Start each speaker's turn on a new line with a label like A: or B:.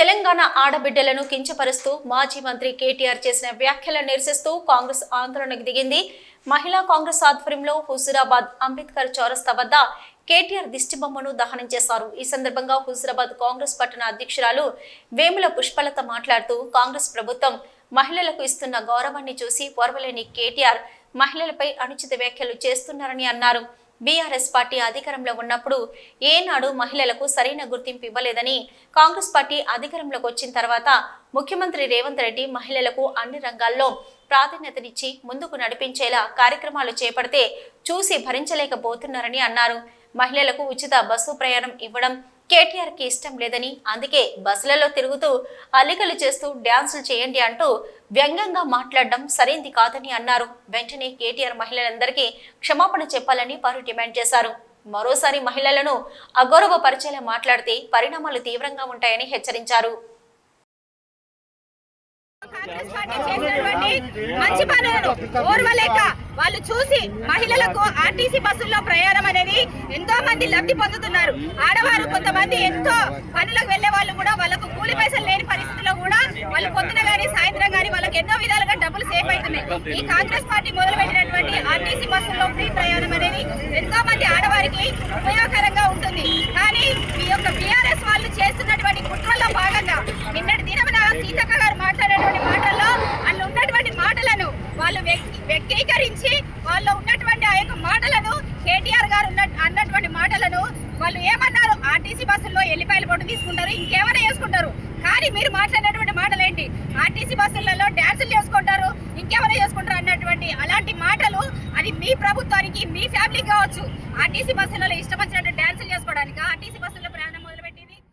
A: తెలంగాణ ఆడబిడ్డలను కించపరుస్తూ మాజీ మంత్రి కేటీఆర్ చేసిన వ్యాఖ్యలను నిరసిస్తూ కాంగ్రెస్ ఆందోళనకు దిగింది. మహిళా కాంగ్రెస్ ఆధ్వర్యంలో హుజురాబాద్ అంబేద్కర్ చౌరస్తా వద్ద కేటీఆర్ దిష్టిబొమ్మను దహనం చేశారు. ఈ సందర్భంగా హుజురాబాద్ కాంగ్రెస్ పట్టణ అధ్యక్షురాలు వేముల పుష్పలత మాట్లాడుతూ కాంగ్రెస్ ప్రభుత్వం మహిళలకు ఇస్తున్న గౌరవాన్ని చూసి పొరవలేని కేటీఆర్ మహిళలపై అనుచిత వ్యాఖ్యలు చేస్తున్నారని అన్నారు. బీఆర్ఎస్ పార్టీ అధికారంలో ఉన్నప్పుడు ఏనాడు మహిళలకు సరైన గుర్తింపు ఇవ్వలేదని కాంగ్రెస్ పార్టీ అధికారంలోకి వచ్చిన తర్వాత ముఖ్యమంత్రి రేవంత్ రెడ్డి మహిళలకు అన్ని రంగాల్లో ప్రాధాన్యతనిచ్చి ముందుకు నడిపించేలా కార్యక్రమాలు చేపడితే చూసి భరించలేకపోతున్నారని అన్నారు. మహిళలకు ఉచిత బస్సు ప్రయాణం ఇవ్వడం కేటీఆర్కి ఇష్టం లేదని అందుకే బస్సులలో తిరుగుతూ అల్లికలు చేస్తూ డ్యాన్సులు చేయండి అంటూ వ్యంగ్యంగా మాట్లాడడం సరైంది కాదని అన్నారు. వెంటనే కేటీఆర్ మహిళలందరికీ క్షమాపణ చెప్పాలని వారు డిమాండ్ చేశారు. మరోసారి మహిళలను అగౌరవపరిచేలా మాట్లాడితే పరిణామాలు తీవ్రంగా ఉంటాయని హెచ్చరించారు.
B: కాంగ్రెస్ పార్టీ చేసినటువంటి మంచి పనులను ఓర్వలేక వాళ్ళు చూసి మహిళలకు ఆర్టీసీ బస్సుల్లో ప్రయాణం అనేది ఎంతో లబ్ధి పొందుతున్నారు. ఆడవారు కొంతమంది ఎంతో పనులకు వెళ్ళే వాళ్ళు కూడా వాళ్ళకు కూలి పైసలు లేని పరిస్థితిలో కూడా వాళ్ళు పొద్దున గానీ సాయంత్రం గానీ వాళ్ళకి ఎన్నో విధాలుగా డబ్బులు సేఫ్ అవుతున్నాయి. ఈ కాంగ్రెస్ పార్టీ మొదలు పెట్టినటువంటి ఆర్టీసీ బస్సుల్లో ఫ్రీ ప్రయాణం అనేది ఎంతో మంది ఆడవారికి ఉపయోగకరంగా ఉంటుంది. కానీ ఈ యొక్క బీఆర్ఎస్ వాళ్ళు చేస్తున్నటువంటి కుట్రల్లో భాగంగా నిన్నటి దినమున సీతక్క గారు మాట్లాడేటువంటి మాటల్లో వాళ్ళు ఉన్నటువంటి మాటలను వాళ్ళు వ్యక్తీకరించి వేసుకుంటారు ఇంకేమైనా చేసుకుంటారు కానీ మీరు మాట్లాడేటువంటి మాటలు ఏంటి ఆర్టీసీ బస్సులలో డ్యాన్సులు చేసుకుంటారు ఇంకేమైనా చేసుకుంటారు అన్నటువంటి అలాంటి మాటలు అది మీ ప్రభుత్వానికి మీ ఫ్యామిలీకి కావచ్చు. ఆర్టీసీ బస్సులలో ఇష్టం వచ్చినట్టు డ్యాన్సులు చేసుకోవడానికి? ఆర్టీసీ